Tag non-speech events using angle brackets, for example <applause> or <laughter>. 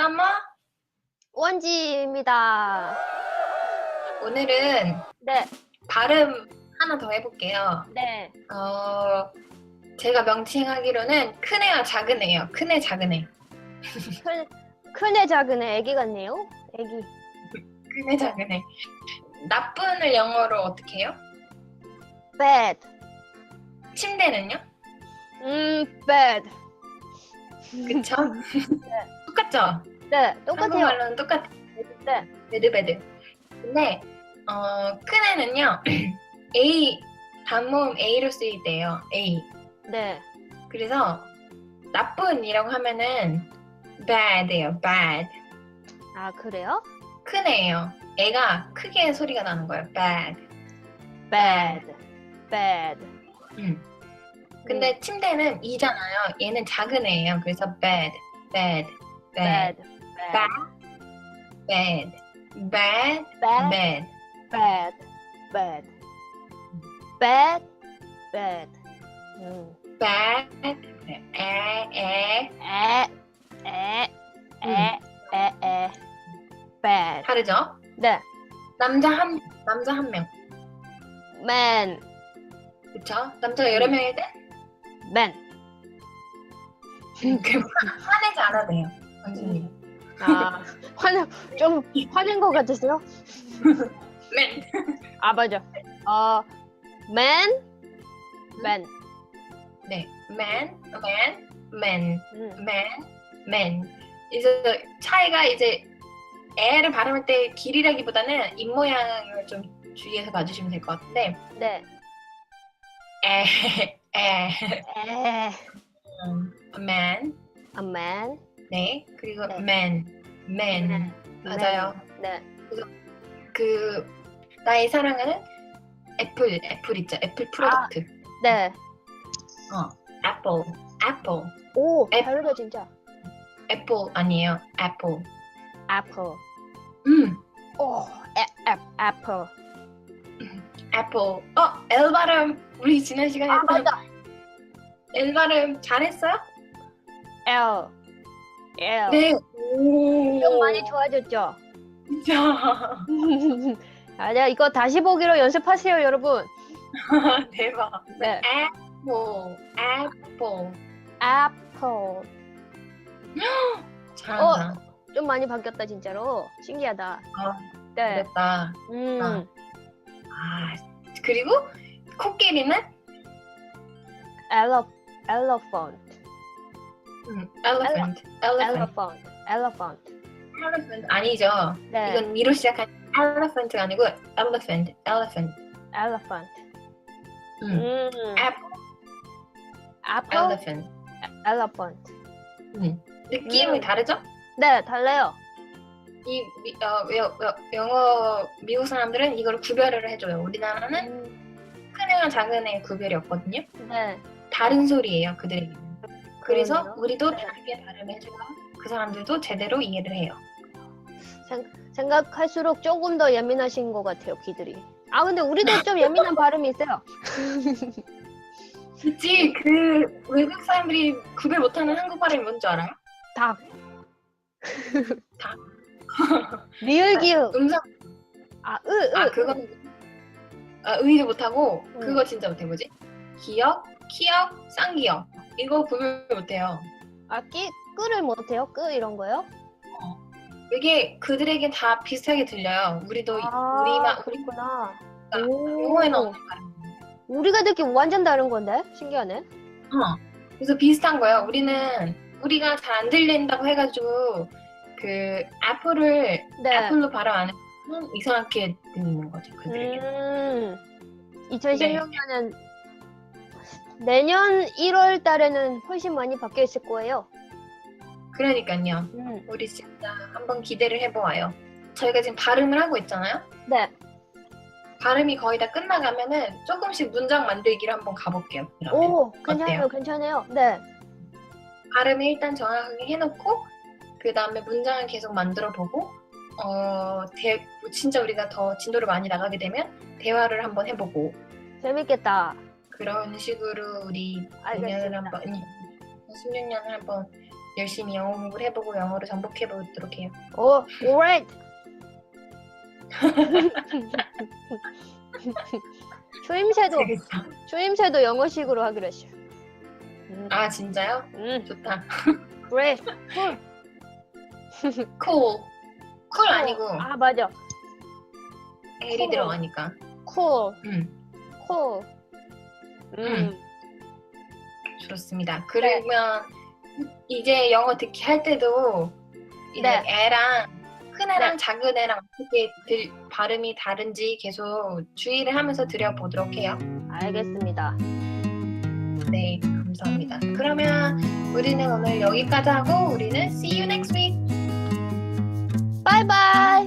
써머 원지입니다. 오늘은 네, 발음 하나 더 해볼게요. 네. 어, 제가 명칭하기로는 큰 애와 작은 애예요. 큰 애, 작은 애. 큰, 큰애 작은 애 애기 같네요. 애기. 큰 애, 작은 애. 나쁜을 영어로 어떻게 해요? bad. 침대는요? 음, bad. 그쵸? <laughs> 똑같죠? 네, 똑같아요. 한국말로는 똑같아. 네. 베드베드. 근데 어, 큰 애는요. <clears throat> A 단모음 A로 쓰일 때예요. A. 네. 그래서 나쁜이라고 하면은 bad예요. bad. 아, 그래요? 큰 애예요. 애가 크게 소리가 나는 거예요. bad. bad. bad. 음. 근데 침대는 이잖아요. 얘는 작은 애예요. 그래서 bad, bad, bad, bad. Bad, bad, bad. bad. bad. bad. bad. bad. 음. bad. 에, 에. 에, 에, 에, 에, 에. bad. 다르죠? 네. 남자 한 남자 한 명. man. 그쵸? 남자가 여러 명일 때 man. 그 화내지 않아도 돼요. 원수님. 아, 화는 좀 화낸 것 같으세요? 맨. 아 맞아. 어, man, man. 네. man, man, man, 음. man, man. 이제 차이가 이제 애를 발음할 때 길이라기보다는 입 모양을 좀 주의해서 봐주시면 될 것 같은데 네. 에, 에, 에, 음, man, a man. 네. 그리고 네. man, man. 맞아요. 네. 그 나의 사랑하는 애플, 애플 있죠? 애플 프로덕트. 네. 애플, 애플, 오, 애- 다르다 진짜. 애플 아니에요. 애플. apple. 음, 오, 애, 애, apple. 애플. 어, 엘 발음 우리 지난 시간에 아 했던 맞다. 엘 발음 잘했어요? L. L. 네. 오. 좀 많이 좋아졌죠? 진짜 <laughs> 아, 네, 이거 다시 보기로 연습하세요, 여러분. <laughs> 대박. 네. 애플, 애플. apple. <gasps> 잘한다. 좀 많이 바뀌었다, 진짜로. 신기하다. 어, 네. 됐다. 음. 아. 아, 그리고 코끼리는 ele, elephant. 음, elephant, elephant, elephant. elephant. elephant 아니죠. 네. 이건 미로 시작한 elephant가 아니고 elephant, elephant. elephant. 음. 음. Apple, apple, elephant. elephant. 음. 느낌이 음. 다르죠? 네, 달라요. 이 미- 어, 여, 여, 영어 미국 사람들은 이걸 구별을 해줘요. 우리나라는 음. 큰 애와 작은 애 구별이 없거든요. 네. 다른 소리예요, 그들에게. 그래서 그러네요. 우리도 네. 다르게 발음해줘야 그 사람들도 제대로 이해를 해요. 생각할수록 조금 더 예민하신 것 같아요, 귀들이. 아, 근데 우리도 좀 예민한 발음이 있어요. <laughs> 그치, 그 외국 사람들이 구별 못하는 한국 발음이 뭔지 알아요? 닭. 닭. <laughs> 리을 기읍. 음성, 아, 으, 으. 아, 그거, 아, 의의도 못하고, 음. 그거 진짜 못해. 뭐지? 기역, 키역, 쌍기역. 이거 구별 못해요. 아, 끼, 끄를 못해요? 끄 이런 거요? 이게 그들에게 다 비슷하게 들려요. 우리도 아, 우리만 우리 그렇구나. 영어에 나오는 발음. 우리가 듣기 완전 다른 건데? 신기하네. 어. 그래서 비슷한 거예요. 우리는 우리가 잘 안 들린다고 해가지고 그 애플을 네. 애플로 발음 안 하면 이상하게 들리는 거죠. 그들에게. 음, 네. 2016년은 내년 1월 달에는 훨씬 많이 바뀌어 있을 거예요. 그러니까요. 음, 우리 진짜 한번 기대를 해보아요. 저희가 지금 발음을 하고 있잖아요. 네. 발음이 거의 다 끝나가면은 조금씩 문장 만들기를 한번 가볼게요. 그러면. 오, 괜찮아요, 괜찮아요. 네. 발음을 일단 정확하게 해놓고 그 다음에 문장을 계속 만들어보고 어, 대, 진짜 우리가 더 진도를 많이 나가게 되면 대화를 한번 해보고 재밌겠다. 그런 식으로 우리 알겠습니다. 한번 16년을 한번 열심히 영어 공부를 해보고 영어를 정복해 보도록 해요. 오, alright. <laughs> 추임새도 재밌어. 추임새도 영어식으로 하기로 했어. 음, 아 진짜요? 음, 좋다. 그래. 쿨. cool. 쿨 아니고 아 맞아. Cool. 들어가니까. 쿨, 음, 쿨. 음, 좋습니다. 그러면 이제 영어 듣기 할 때도 이제 네. 애랑 큰 애랑 작은 애랑 어떻게 들, 발음이 다른지 계속 주의를 하면서 들여보도록 해요. 알겠습니다. 네, 감사합니다. 그러면 우리는 오늘 여기까지 하고 우리는 see you next week. 바이바이.